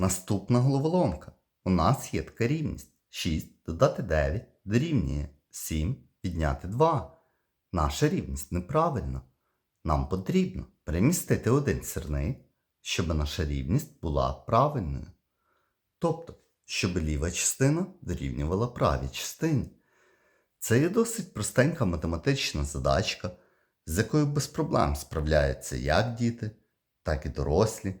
Наступна головоломка. У нас є така рівність. 6 додати 9 дорівнює 7 підняти 2. Наша рівність неправильна. Нам потрібно перемістити один сірник, щоб наша рівність була правильною. Тобто, щоб ліва частина дорівнювала правій частині. Це є досить простенька математична задачка, з якою без проблем справляються як діти, так і дорослі.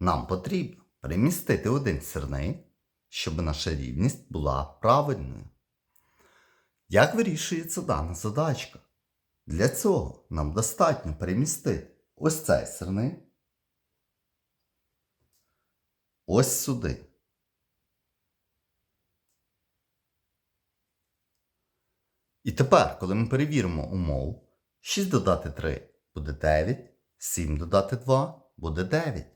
Нам потрібно перемістити один сірник, щоб наша рівність була правильною. Як вирішується дана задачка? Для цього нам достатньо перемістити ось цей сирник ось сюди. І тепер, коли ми перевіримо умову, 6 додати 3 буде 9, 7 додати 2 буде 9.